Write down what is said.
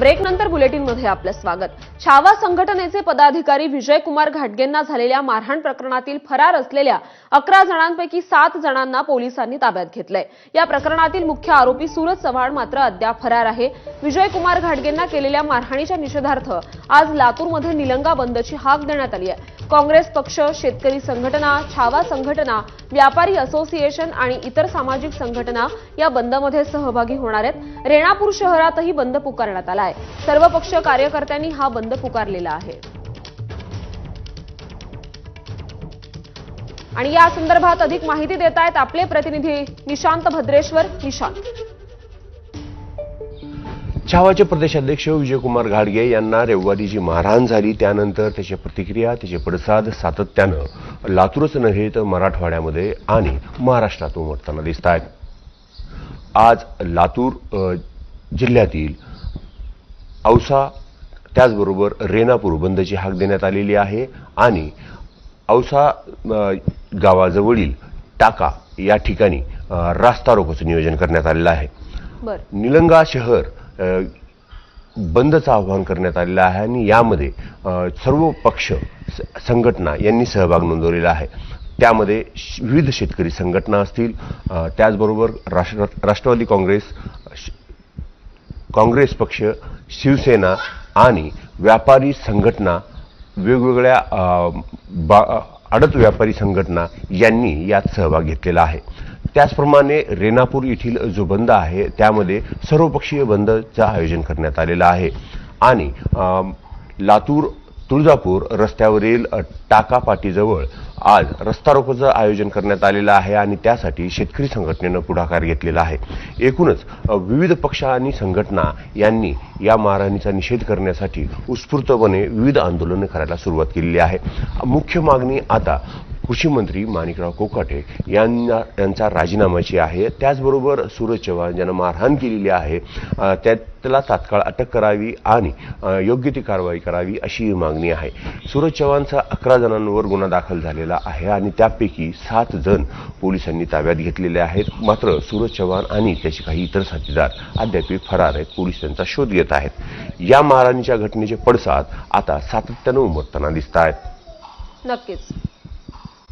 Break नंतर बुलेटिनमध्ये आपलं स्वागत. छावा संघटनेचे पदाधिकारी विजयकुमार घाटगेंना झालेल्या मारहाण प्रकरणातील फरार असलेल्या अकरा जणांपैकी सात जणांना पोलिसांनी ताब्यात घेतलंय. या प्रकरणातील मुख्य आरोपी सूरज चव्हाण मात्र अद्याप फरार आहे. विजयकुमार घाटगेंना केलेल्या मारहाणीच्या निषेधार्थ आज लातूरमध्ये निलंगा बंदची हाक देण्यात आली आहे. काँग्रेस पक्ष शेतकरी संघटना छावा संघटना व्यापारी असोसिएशन आणि इतर सामाजिक संघटना या बंदमध्ये सहभागी होणार आहेत. रेणापूर शहरातही बंद पुकारण्यात आला आहे. सर्व पक्ष कार्यकर्त्यांनी हा बंद पुकारलेला आहे. आणि या संदर्भात अधिक माहिती देत आहेत आपले प्रतिनिधी निशांत भद्रेश्वर निशांत. छावाचे प्रदेशाध्यक्ष विजयकुमार घाडगे यांना रविवारी जी मारहाण झाली. त्यानंतर त्याच्या प्रतिक्रिया त्याचे पडसाद सातत्यानं लातूरच नव्हे तर मराठवाड्यामध्ये आणि महाराष्ट्रात उमटताना दिसत आहेत आज लातूर जिल्ह्यातील औसा त्याचबरोबर रेणापूर बंदची हाक देण्यात आलेली आहे आणि औसा गावाजवळील टाका या ठिकाणी रास्ता रोकोचं नियोजन करण्यात आलेलं आहे. निलंगा शहर बंदचं आवाहन करण्यात आलेलं आहे आणि यामध्ये सर्व पक्ष संघटना यांनी सहभाग नोंदवलेला आहे. त्यामध्ये श- विविध शेतकरी संघटना असतील त्याचबरोबर राष्ट्र राष्ट्रवादी काँग्रेस काँग्रेस पक्ष शिवसेना आणि व्यापारी संघटना वेगवेगळ्या बा- आडत व्यापारी संघटना यांनी यात सहभाग घेतलेला आहे. त्याचप्रमाणे रेणापूर येथील जो बंद आहे त्यामध्ये सर्वपक्षीय बंदचं आयोजन करण्यात आलेलं आहे. आणि लातूर तुळजापूर रस्त्यावरील टाका पाटीजवळ आज रस्ता रोकोचं आयोजन करण्यात आलेलं आहे आणि त्यासाठी शेतकरी संघटनेनं पुढाकार घेतलेला आहे. एकूणच विविध पक्ष आणि संघटना यांनी या मारहाणीचा निषेध करण्यासाठी उत्स्फूर्तपणे विविध आंदोलनं करायला सुरुवात केलेली आहे. मुख्य मागणी आता कृषी मंत्री माणिकराव कोकाटे यांना यांचा राजीनाम्याची आहे त्याचबरोबर सूरज चव्हाण ज्यांना मारहाण केलेली आहे त्याला तात्काळ अटक करावी आणि योग्य ती कारवाई करावी अशी मागणी आहे. सूरज चव्हाणचा अकरा जणांवर गुन्हा दाखल झालेला आहे आणि त्यापैकी सात जण पोलिसांनी ताब्यात घेतलेले आहेत. मात्र सूरज चव्हाण आणि त्याचे काही इतर साथीदार अद्याप फरार आहेत. पोलीस त्यांचा शोध घेत आहेत. या मारहाणीच्या घटनेचे पडसाद आता सातत्यानं उमटताना दिसत आहेत नक्कीच.